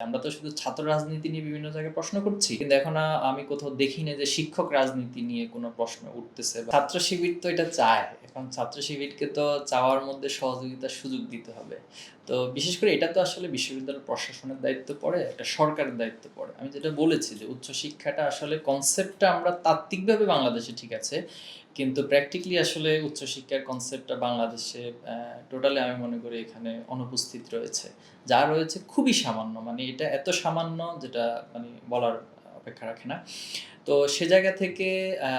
আমরা তো শুধু ছাত্র রাজনীতি নিয়ে বিভিন্ন জায়গায় প্রশ্ন করছি। কিন্তু এখন আমি কোথাও দেখি না যে শিক্ষক রাজনীতি নিয়ে কোনো প্রশ্ন উঠতেছে ছাত্র শিবির তো এটা চায়। এখন ছাত্র শিবিরকে তো চাওয়ার মধ্যে সহযোগিতার সুযোগ দিতে হবে। তো বিশেষ করে এটা তো আসলে বিশ্ববিদ্যালয় প্রশাসনের দায়িত্ব পড়ে, একটা সরকারের দায়িত্ব পড়ে। আমি যেটা বলেছি যে উচ্চশিক্ষাটা আসলে কনসেপ্টটা আমরা তাত্ত্বিকভাবে বাংলাদেশে ঠিক আছে, কিন্তু প্র্যাকটিক্যালি আসলে উচ্চশিক্ষার কনসেপ্টটা বাংলাদেশে টোটালি আমি মনে করি এখানে অনুপস্থিত রয়েছে। যা রয়েছে খুবই সামান্য মানে এটা এত সামান্য যেটা মানে বলার অপেক্ষা রাখে না। তো সে জায়গা থেকে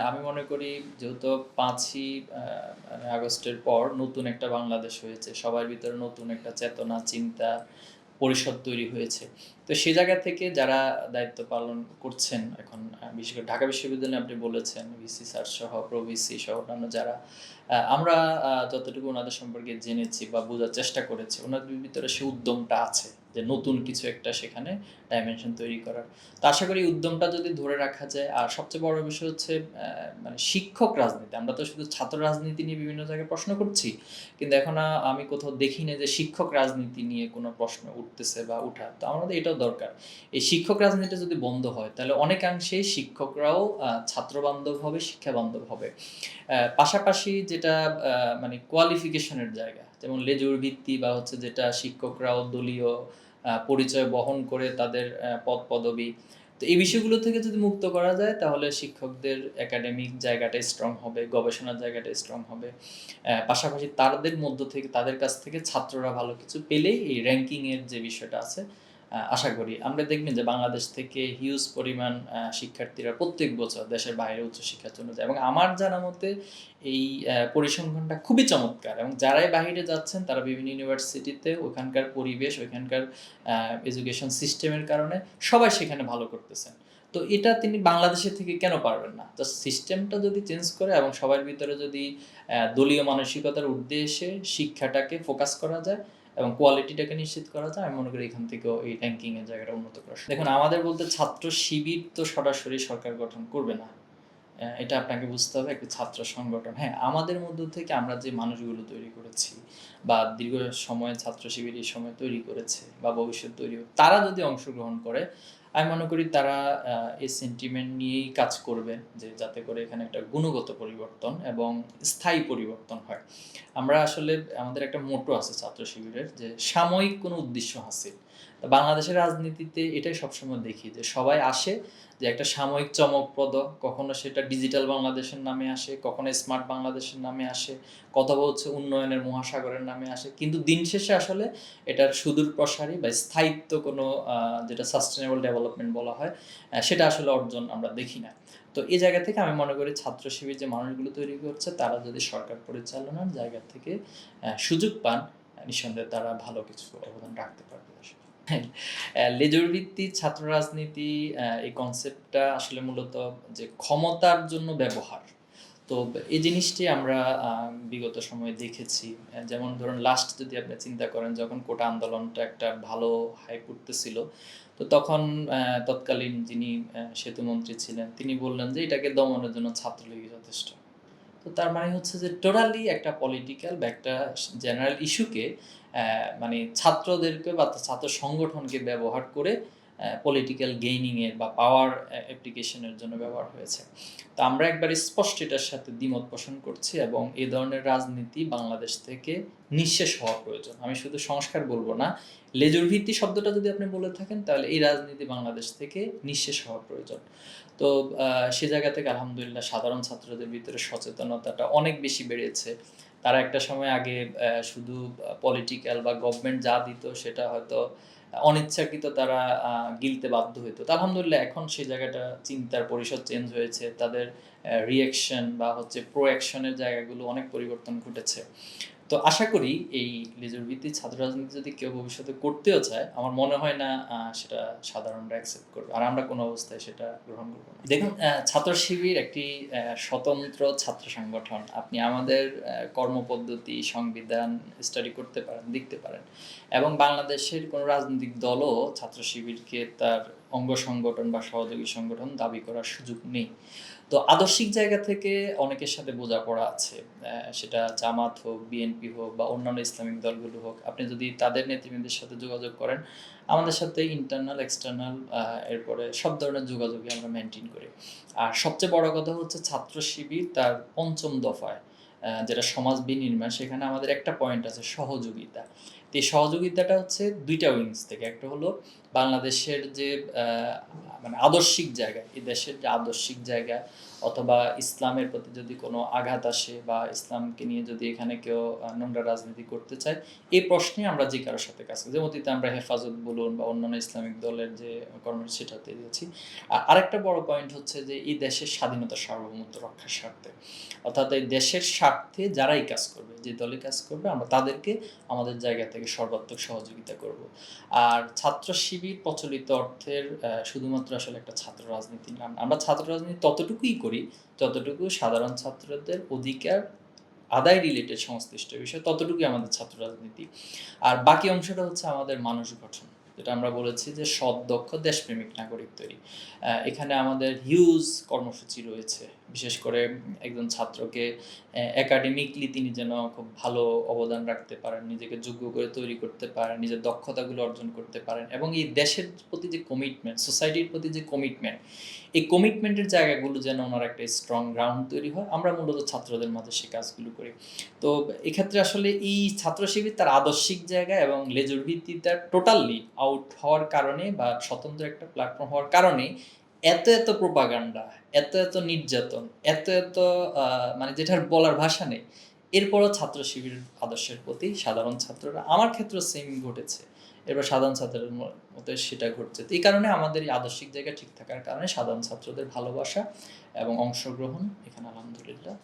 আমি মনে করি যেহেতু পাঁচই আগস্টের পর নতুন একটা বাংলাদেশ হয়েছে, সবার ভিতরে নতুন একটা চেতনা, চিন্তা, পরিষদ তৈরি হয়েছে। তো সে জায়গা থেকে যারা দায়িত্ব পালন করছেন এখন বিশেষ করে ঢাকা বিশ্ববিদ্যালয়ে আপনি বলেছেন, ভিসি স্যার সহ, প্রভিসি সহ অন্যান্য যারা আমরা যতটুকু ওনাদের সম্পর্কে জেনেছি বা বোঝার চেষ্টা করেছি, ওনাদের ভিতরে সে উদ্যমটা আছে। যে নতুন কিছু একটা সেখানে ডাইমেনশন তৈরি করার। তো আশা করি উদ্যমটা যদি ধরে রাখা যায় আর সবচেয়ে বড় বিষয় হচ্ছে মানে শিক্ষক রাজনীতি। আমরা তো শুধু ছাত্র রাজনীতি নিয়ে বিভিন্ন জায়গায় প্রশ্ন করছি কিন্তু এখন আমি কোথাও দেখি না যে শিক্ষক রাজনীতি নিয়ে কোনো প্রশ্ন উঠতেছে বা উঠা। তো আমাদের এটাও দরকার। এই শিক্ষক রাজনীতি যদি বন্ধ হয় তাহলে অনেকাংশেই শিক্ষকরাও আহ, ছাত্র বান্ধব হবে শিক্ষা বান্ধব হবে পাশাপাশি যেটা মানে কোয়ালিফিকেশনের জায়গা যেমন লেজুর ভিত্তি বা হচ্ছে যেটা শিক্ষকরাও দলীয় পরিচয় বহন করে তাদের পদ পদবি। তো এই বিষয়গুলো থেকে যদি মুক্ত করা যায়, তাহলে শিক্ষকদের একাডেমিক জায়গাটা স্ট্রং হবে, গবেষণার জায়গাটা স্ট্রং হবে। পাশাপাশি তাদের মধ্য থেকে, তাদের কাছ থেকে ছাত্ররা ভালো কিছু পেলেই এই র্যাঙ্কিংয়ের যে বিষয়টা আছে আশা করি। আমরা দেখবেন যে বাংলাদেশ থেকে হিউজ পরিমাণ শিক্ষার্থীরা প্রত্যেক বছর দেশের বাইরে উচ্চশিক্ষার জন্য যায়। এবং আমার জানা মতে এই পরিসংখ্যানটা খুবই চমৎকার। এবং যারাই বাহিরে যাচ্ছেন, তারা বিভিন্ন ইউনিভার্সিটিতে ওখানকার পরিবেশ ওইখানকার এডুকেশন সিস্টেমের কারণে সবাই সেখানে ভালো করতেছেন। তো এটা তিনি বাংলাদেশের থেকে কেন পারবেন না? তো সিস্টেমটা যদি চেঞ্জ করে এবং সবার ভিতরে যদি দলীয় মানসিকতার এসে শিক্ষাটাকে ফোকাস করা যায় এবং কোয়ালিটিটাকে নিশ্চিত করা যায়, আমি মনে করি এখান থেকেও এই র্যাঙ্কিং এর জায়গাটা উন্নত করা দেখুন, আমাদের বলতে ছাত্র শিবির তো সরাসরি সরকার গঠন করবে না। এটা আপনাকে বুঝতে হবে, একটি ছাত্র সংগঠন। হ্যাঁ আমাদের মধ্য থেকে আমরা যে মানুষগুলো তৈরি করেছি বা দীর্ঘ সময়ে ছাত্র শিবির এই সময় তৈরি করেছে বা ভবিষ্যৎ তৈরি তারা যদি অংশগ্রহণ করে আমি মনে করি তারা এই সেন্টিমেন্ট নিয়েই কাজ করবে যে যাতে করে এখানে একটা গুণগত পরিবর্তন এবং স্থায়ী পরিবর্তন হয়। আমরা আসলে, আমাদের একটা মোটো আছে ছাত্র শিবিরের যে সাময়িক কোনো উদ্দেশ্য হাসিল। বাংলাদেশের রাজনীতিতে এটাই সবসময় দেখি যে সবাই আসে যে একটা সাময়িক চমকপ্রদ, কখনো সেটা ডিজিটাল বাংলাদেশের নামে আসে, কখনো স্মার্ট বাংলাদেশের নামে আসে, কতবা হচ্ছে উন্নয়নের মহাসাগরের নামে আসে। কিন্তু দিন শেষে আসলে এটার সুদূর প্রসারী বা স্থায়িত্ব কোনো যেটা সাস্টেনেবল ডেভেলপমেন্ট বলা হয় সেটা আসলে অর্জন আমরা দেখি না। তো এই জায়গা থেকে আমি মনে করি ছাত্র শিবির যে মানুষগুলো তৈরি করছে, তারা যদি সরকার পরিচালনার জায়গা থেকে সুযোগ পান নিঃসন্দেহে তারা ভালো কিছু অবদান রাখতে পারবে ভিত্তিক ছাত্র রাজনীতি এই কনসেপ্টটা আসলে মূলত যে ক্ষমতার জন্য ব্যবহার। তো এই জিনিসটি আমরা বিগত সময়ে দেখেছি। যেমন ধরুন লাস্ট যদি আপনি চিন্তা করেন, যখন কোটা আন্দোলনটা একটা ভালো হাইপ উঠতেছিল, তো তখন তৎকালীন যিনি সেতুমন্ত্রী ছিলেন, তিনি বললেন যে এটাকে দমনের জন্য ছাত্রলীগই যথেষ্ট। তো তার মানে হচ্ছে যে টোটালি একটা পলিটিক্যাল বা একটা জেনারেল ইস্যুকে মানে ছাত্রদেরকে বা ছাত্র সংগঠনকে ব্যবহার করে পলিটিক্যাল গেইনিংয়ের বা পাওয়ার অ্যাপ্লিকেশনের জন্য ব্যবহার হয়েছে। তো আমরা একবার স্পষ্ট এটার সাথে দ্বিমত পোষণ করছি এবং এই ধরনের রাজনীতি বাংলাদেশ থেকে নিঃশেষ হওয়া প্রয়োজন। আমি শুধু সংস্কার বলব না, লেজুর ভিত্তি শব্দটা যদি আপনি বলে থাকেন, তাহলে এই রাজনীতি বাংলাদেশ থেকে নিঃশেষ হওয়া প্রয়োজন। তো সে জায়গা থেকে আলহামদুলিল্লাহ সাধারণ ছাত্রদের ভিতরে সচেতনতাটা অনেক বেশি বেড়েছে। তারা একটা সময় আগে শুধু পলিটিক্যাল বা গভর্নমেন্ট যা দিত, সেটা হয়তো অনিচ্ছাকৃত তারা গিলতে বাধ্য হইতো তা আলহামদুলিল্লাহ এখন সেই জায়গাটা চিন্তার পরিসর চেঞ্জ হয়েছে। তাদের রিয়েকশন বা হচ্ছে প্রোয়াকশনের জায়গাগুলো অনেক পরিবর্তন ঘটেছে। তো আশা করি এই লেজুর ভিত্তিক ছাত্র রাজনীতি যদি কেউ ভবিষ্যতে করতেও চায়, আমার মনে হয় না সেটা সাধারণরা অ্যাকসেপ্ট করবে। আর আমরা কোনো অবস্থায় সেটা গ্রহণ করব না। দেখুন ছাত্র শিবির একটি স্বতন্ত্র ছাত্র সংগঠন। আপনি আমাদের কর্মপদ্ধতি, সংবিধান স্টাডি করতে পারেন, দেখতে পারেন। এবং বাংলাদেশের কোনো রাজনৈতিক দলও ছাত্র শিবিরকে তার অঙ্গ সংগঠন বা সহযোগী সংগঠন দাবি করার সুযোগ নেই। তো আদর্শিক জায়গা থেকে অনেকের সাথে বোঝাপড়া আছে। সেটা জামাত হোক, বিএনপি হোক বা অন্যান্য ইসলামিক দলগুলো হোক। আপনি যদি তাদের নেতৃবৃন্দের সাথে যোগাযোগ করেন, আমাদের সাথে ইন্টারনাল এক্সটার্নাল এরপরে সব ধরনের যোগাযোগই আমরা মেনটেন করি। আর সবচেয়ে বড় কথা হচ্ছে ছাত্র শিবির তার পঞ্চম দফায় যেটা সমাজ বিনির্মাণ, সেখানে আমাদের একটা পয়েন্ট আছে সহযোগিতা। তো এই সহযোগিতাটা হচ্ছে দুইটা উইংস থেকে। একটা হলো বাংলাদেশের যে মানে আদর্শিক জায়গা, এই দেশের যে আদর্শিক জায়গা অথবা ইসলামের প্রতি যদি কোনো আঘাত আসে বা ইসলামকে নিয়ে যদি এখানে কেউ নোংরা রাজনীতি করতে চায়, এই প্রশ্নে আমরা যে কারোর সাথে করি। যেমন অতীতে আমরা হেফাজত বলুন বা অন্যান্য ইসলামিক দলের যে কর্মসূচি সেটাতে দিয়েছি। আর আরেকটা বড় পয়েন্ট হচ্ছে যে, এই দেশের স্বাধীনতা সার্বভৌমত্ব রক্ষার স্বার্থে। অর্থাৎ এই দেশের স্বার্থে যারাই কাজ করবে, যে দলে কাজ করবে, আমরা তাদেরকে আমাদের জায়গা থেকে সর্বাত্মক সহযোগিতা করব। আর ছাত্র শিবির প্রচলিত অর্থের শুধুমাত্র আসলে একটা ছাত্র রাজনীতি না। আমরা ছাত্র রাজনীতি ততটুকুই করি যতটুকু সাধারণ ছাত্রদের অধিকার আদায় রিলেটেড সংশ্লিষ্ট বিষয়, ততটুকুই আমাদের ছাত্র রাজনীতি। আর বাকি অংশটা হচ্ছে আমাদের মানুষ গঠন। যেটা আমরা বলেছি যে সৎ দক্ষ দেশপ্রেমিক নাগরিক তৈরি। এখানে আমাদের হিউজ কর্মসূচি রয়েছে। বিশেষ করে একজন ছাত্রকে একাডেমিকলি তিনি যেন খুব ভালো অবদান রাখতে পারেন, নিজেকে যোগ্য করে তৈরি করতে পারেন, নিজের দক্ষতাগুলো অর্জন করতে পারেন এবং এই দেশের প্রতি যে কমিটমেন্ট সোসাইটির প্রতি যে কমিটমেন্ট এই কমিটমেন্টের জায়গাগুলো যেন ওনার একটা স্ট্রং গ্রাউন্ড তৈরি হয়। আমরা মূলত ছাত্রদের মাঝে সে কাজগুলো করি। তো এক্ষেত্রে আসলে এই ছাত্র শিবির তার আদর্শিক জায়গা এবং লেজুর ভিত্তিতে টোটালি আউট হওয়ার কারণে বা স্বতন্ত্র একটা প্ল্যাটফর্ম হওয়ার কারণে এত এত প্রোপাগান্ডা এত এত নির্যাতন, এত এত মানে যেটার বলার ভাষা নেই। এরপরও ছাত্র শিবির আদর্শের প্রতি সাধারণ ছাত্ররা আমার ক্ষেত্রে সেম ঘটেছে। এবার সাধারণ ছাত্রের ম- মতো সেটা ঘটছে। এই কারণে আমাদের এই আদর্শিক জায়গা ঠিক থাকার কারণে সাধারণ ছাত্রদের ভালোবাসা এবং অংশগ্রহণ এখানে আলহামদুলিল্লাহ